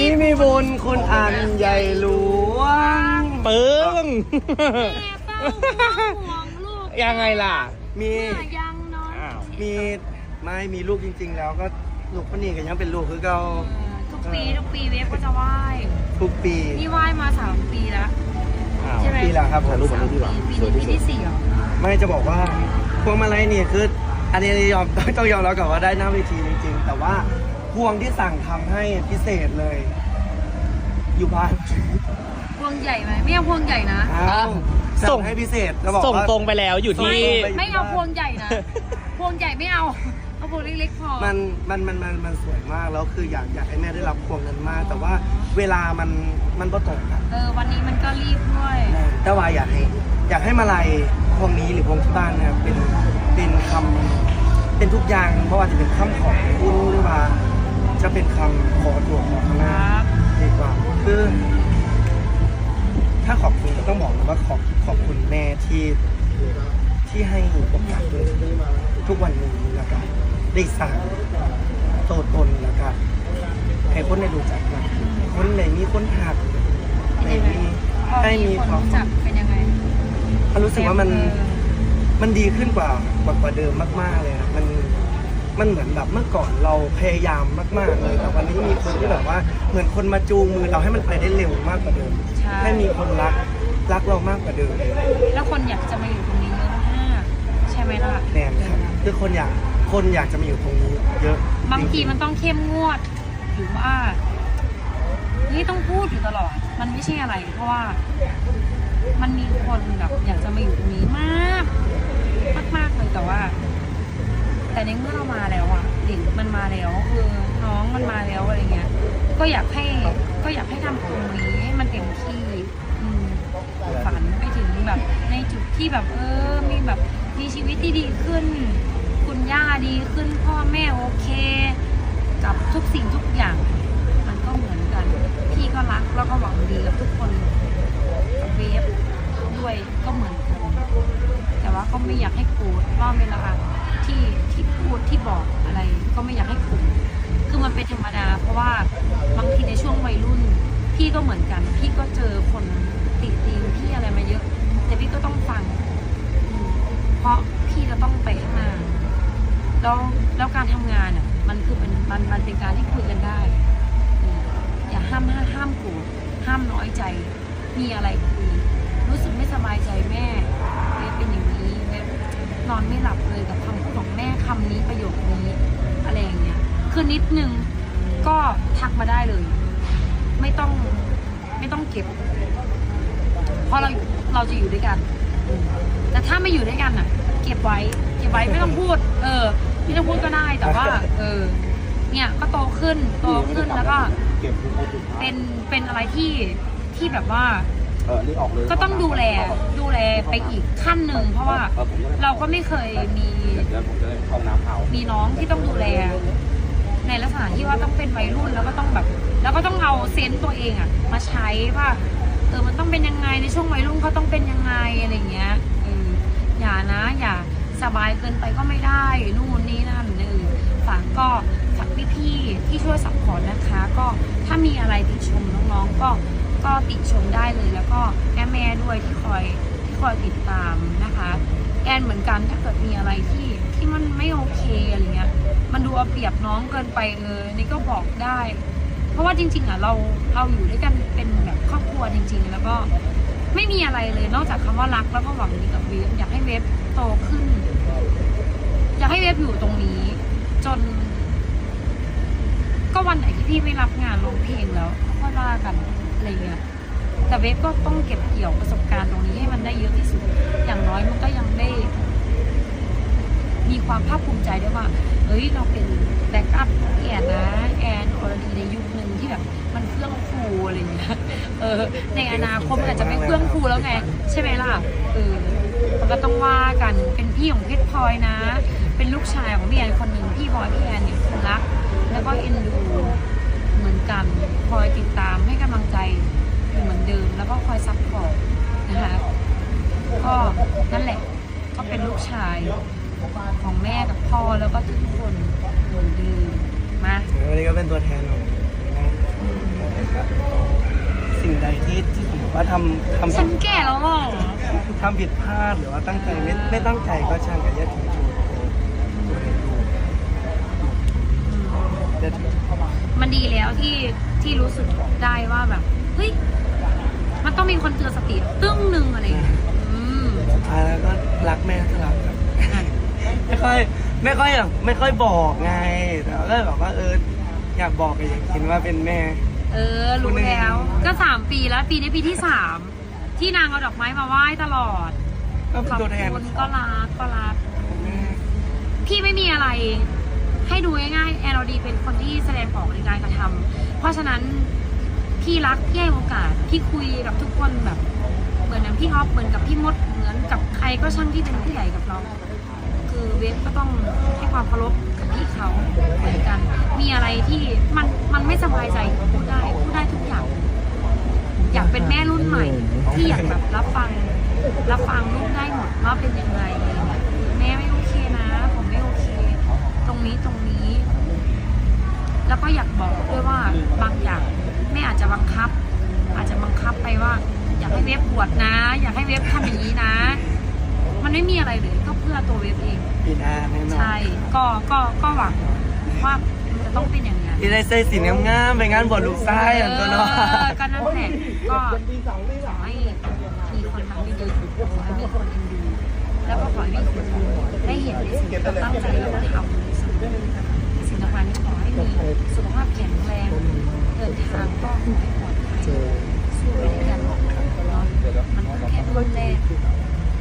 นี้มีบุญคุณอันใหญ่หลวง ปึ้งแม่เป้าห่วงลูกยังไงล่ะ มีเนี่ยยังเนาะอ้าว มีไม่มีลูกจริง ๆ แล้วก็ลูกคนนี้ก็ยังเป็นลูกคือเก่าเออทุกปีทุกปีเวฟก็จะไหว้ทุกปีนี่ไหว้มาสามปีแล้ว อ้าวใช่ไหม ปีแล้วครับผมสามปีปีนี้ปีที่สี่เหรอไม่จะบอกว่าพวงมาลัยนี่คือ อันนี้ยอมต้องยอมแล้วก่อนว่าได้หน้าเวทีจริง ๆ แต่ว่า พวงที่สั่งทำให้พิเศษเลย อยู่บ้านพวงใหญ่ไหมไม่เอาพวงใหญ่นะ อ้าวส่สั่ง งให้พิเศษจะบอกส่งว่า ตรงไปแล้วอยู่ที่ไม่ไปไม่เอาพวงใหญ่นะ พวงใหญ่ไม่เอา เอาพวงเล็กๆพอ มันมันมันมันมันสวยมากแล้วคืออยากอยากให้แม่ได้รับพวงนั้นมาก แต่ว่าเวลามันมันก็ตรงกันเออวันนี้มันก็รีบด้วยแต่ว่าอยากให้อยากให้มาลัยพวงนี้หรือพวงที่บ้านนะครับเป็นเป็นคำเป็นทุกอย่างเพราะว่าจะเป็นคำขอบคุณหรือว่า จะเป็นคำขอตัวขอขคมารับดีกว่าคือถ้าขอบคุณก็ต้องบอกเลยว่าขอบขอบคุณแม่ที่ที่ให้โอกาสด้วยทุกวันนี้แล้วก็ได้สร้างโตวตนแล้วก็ให้คนได้รู้จักนะคนไหนมีคนหักเป็นไหนยังไงมีพอให้มีมีคนความรู้จักเป็นยังไงมันรู้สึกว่ามันเออมันดีขึ้นกว่ากว่ากว่าเดิมมาก ๆเลยครับมัน มันเหมือนแบบเมื่อก่อนเราพยายามมากๆเลยแต่วันนี้มีคนที่แบบว่าเหมือนคนมาจูงมือเราให้มันไปได้เร็วมากกว่าเดิมใช่ ให้มีคนรักรักเรามากกว่าเดิมแล้วคนอยากจะมาอยู่ตรงนี้เยอะมากใช่ไหมล่ะแน่นครับคือคนอยากคนอยากจะมาอยู่ตรงนี้เยอะบางทีจริๆมันต้องเข้มงวดหรือว่านี่ต้องพูดอยู่ตลอด มันไม่ใช่อะไร เพราะว่า มันมีคนแบบอยากจะมาอยู่ตรงนี้มาก มากมากๆเลยแต่ว่า แต่ในเมื่อเรามาแล้วอะเด็กมันมาแล้วเออน้องมันมาแล้วอะไรเงี้ย ก็อยากให้ก็อยากให้ทำตรงนี้ให้มันเต็มที่อืมฝันไปถึงแบบ ในจุดที่แบบเออมีแบบมีชีวิตที่ดีขึ้น คุณย่าดีขึ้นพ่อแม่โอเค กับทุกสิ่งทุกอย่าง มันก็เหมือนกัน พี่ก็รักแล้วก็หวังดีกับทุกคนเวฟด้วยก็เหมือนกันแต่ว่าก็ไม่อยากให้โกรธว่าเวลา ที่ที่พูดที่บอกอะไรก็ไม่อยากให้โกรธคือมันเป็นธรรมดา เพราะว่าบางทีในช่วงวัยรุ่น พี่ก็เหมือนกัน พี่ก็เจอคนติติงพี่อะไรมาเยอะ แต่พี่ก็ต้องฟัง เพราะพี่จะต้องไปข้างหน้าแล้วแล้วการทำงานอะมันคือเป็นมันมันเป็นการที่คุยกันได้อืมอย่าห้ามห้ามห้ามโกรธห้ามน้อยใจ มีอะไรคุยรู้สึกไม่สบายใจแม่เว็บเป็นอย่างนี้เว็บ นอนไม่หลับเลยกับคำพูดของแม่คำนี้ประโยคนี้อะไรอย่างเงี้ยคือนิดนึงก็ทักมาได้เลย ไม่ต้องไม่ต้องเก็บเพราะเราเราจะอยู่ด้วยกัน แต่ถ้าไม่อยู่ด้วยกันอะ เก็บไว้ เก็บไว้ไม่ต้องพูด เออ ไม่ต้องพูดก็ได้แต่ว่า เออ เนี่ยก็โตขึ้นโตขึ้นแล้วก็เป็นเป็นอะไรที่ที่แบบว่า เออนี่ออกเลยก็ต้องดูแลดูแลไปอีกขั้นหนึ่งเพราะว่า เราก็ไม่เคยมีเดี๋ยวผมจะได้เข้าน้ำเอามีน้องที่ต้องดูแล ในลักษณะที่ว่าต้องเป็นวัยรุ่นแล้วก็ต้องแบบ แล้วก็ต้องเอาเซนต์ตัวเองอะมาใช้ว่าเออมันต้องเป็นยังไงในช่วงวัยรุ่นเขาต้องเป็นยังไงอะไรเงี้ยเอออย่านะอย่าสบายเกินไปก็ไม่ได้นู่นนี่นั่นเออฝากก็ฝากพี่ๆที่ช่วยสัพพอร์ตนะคะ ก็ถ้ามีอะไรติชมน้องๆก็ ก็ติชมได้เลย แล้วก็แม่แม่ด้วยที่คอยที่คอยติดตามนะคะแอนเหมือนกันถ้าเกิดมีอะไรที่ที่มันไม่โอเคอะไรเงี้ย มันดูเอาเปรียบน้องเกินไปเออนี่ก็บอกได้ เพราะว่าจริง ๆอะเราเราอยู่ด้วยกันเป็นแบบครอบครัวจริง ๆ แล้วก็ไม่มีอะไรเลยนอกจากคำว่ารักแล้วก็หวังดีกับเวฟอยากให้เวฟโตขึ้น อยากให้เวฟอยู่ตรงนี้ จน ก็วันไหนที่พี่ไม่รับงานร้องเพลงแล้วก็ว่ากัน เงี้ยแต่เวฟก็ต้องเก็บเกี่ยวประสบการณ์ตรงนี้ให้มันได้เยอะที่สุด อย่างน้อยมันก็ยังได้ มีความภาคภูมิใจด้วยว่า เฮ้ยเราเป็นแบ็กอัพของแอนนะแอนอรดีในยุคหนึ่งที่แบบมันเครื่องฟูอะไรอย่างเงี้ย เออ ในอนาคตมันอาจจะไม่เครื่องฟูแล้วไง ใช่ไหมล่ะ เออ มันก็ต้องว่ากันเป็นพี่ของเพชรพลอยนะ เป็นลูกชายของพี่แอนคนหนึ่งพี่บอยพี่แอนเนี่ยคือรัก แล้วก็เอ็นดูเหมือนกันคอยติดตามให้กำลังใจอยู่เหมือนเดิม แล้วก็คอยซัพพอร์ตนะคะ ก็นั่นแหละ ก็เป็นลูกชายของแม่กับพ่อแล้วก็ทุกคนเหมือนดิมาวันนี้ก็เป็นตัวแทนของสิ่งใดที่ที่สมว่าทำทำฉันแก่แล้วหรอทำผิดพลาดหรือว่าตั้งใจไม่ไม่ตั้งใจก็ช่างกับญาติชูชูมันดีแล้วที่ที่รู้สึกได้ว่าแบบเฮ้ยมันต้องมีคนเตือนสติตึ้งหนึ่งอะไรอย่างเงี้ยอืมสุดท้ายแล้วก็รักแม่สลับครับ ไม่ค่อยไม่ค่อยอยากไม่ค่อยบอกไงแต่ก็แบบว่าเอออยากบอกอยากเห็นว่าเป็นแม่ เออ รู้แล้ว ก็สามปีแล้วปีนี้ปีที่สามที่นางเอาดอกไม้มาไหว้ตลอดก็เป็นขอบตัวแทนคุณก็รักก็รักของแม่พี่ไม่มีอะไร ให้ดูง่ายๆแอนอดีเป็นคนที่แสดงออกในการกระทำเพราะฉะนั้นพี่รักพี่ให้โอกาสพี่คุยกับทุกคนแบบ เหมือนอย่างพี่ออฟเหมือนกับพี่มดเหมือนกับใครก็ช่างที่เป็นผู้ใหญ่กับเรา คือเวฟก็ต้องให้ความเคารพกับพี่เขาเหมือนกัน มีอะไรที่มันมันไม่สบายใจก็พูดได้พูดได้ทุกอย่าง อยากเป็นแม่รุ่นใหม่ ที่อยากแบบรับฟัง รับฟังลูกได้หมดว่าเป็นยังไงอะไรเงี้ยแม่ไม่โอเคนะ ผมไม่โอเค ตรงนี้ตรงนี้ แล้วก็อยากบอกด้วยว่าบางอย่างแม่อาจจะบังคับ อาจจะบังคับไปว่า อยากให้เว็บบวชนะ อยากให้เว็บทำอย่างนี้นะ มันไม่มีอะไรเลยก็เพื่อตัวเว็บเองปีหน้าแน่นอนใช่ก็ก็ก็หวังว่ามันจะต้องเป็นอย่างนั้นที่ได้ใส่สีงามๆไปงานบวชลูกชายอันตัวเนาะเออก็นั่นแหละก็ขอให้มีคนทำดีๆขอให้มีคนเอ็นดูแล้วก็ขอให้มีคนได้เห็นในสิ่งที่เราตั้งใจแล้วก็ทำในสิ่งสิ่งสำคัญขอให้มีสุขภาพแข็งแรงเดินทางก็ขอให้ปลอดภัยสู้ไปด้วยกันเนาะมันก็แค่รุ่นแรก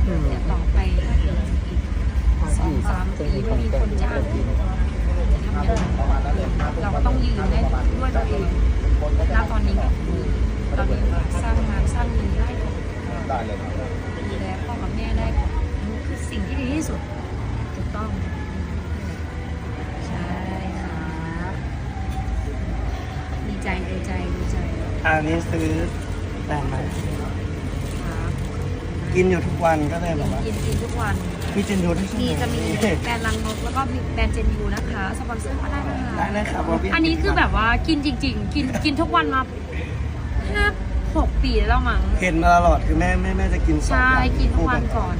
เดี๋ยวต่อไปถ้าเกิดอีกส องสามปีไม่มีคนจ้างจะทำยังไงเราก็ต้องยืนได้ด้วยตัวเองณตอนนี้ก็คือเราเรียนสร้างงานสร้างเงินได้ก่อนได้เลยครับดูแลพ่อกับแม่ได้ก่อนอันนี้คือสิ่งที่ดีที่สุดถูกต้องใช่ครับดีใจดีใจดีใจอันนี้ซื้อแบรนด์ใหม่ กินอยู่ทุกวันก็เลยแบบว่ากินกินทุกวัน พี่จินดูได้ใช่ไหมีจะมีแบรนด์ลังนกแล้วก็มีแบรนด์เจนยูนะคะสปอนเซอร์ก็ได้นะคะได้เลยครับว่าพี่อันนี้คือแบบว่ากินจริง ๆ กินกินทุกวันมาห้าหกปีแล้วมั้งเห็นมาตลอดคือแม่แม่แม่จะกินสองใช่วันกินทุกคู่วันกัก่อน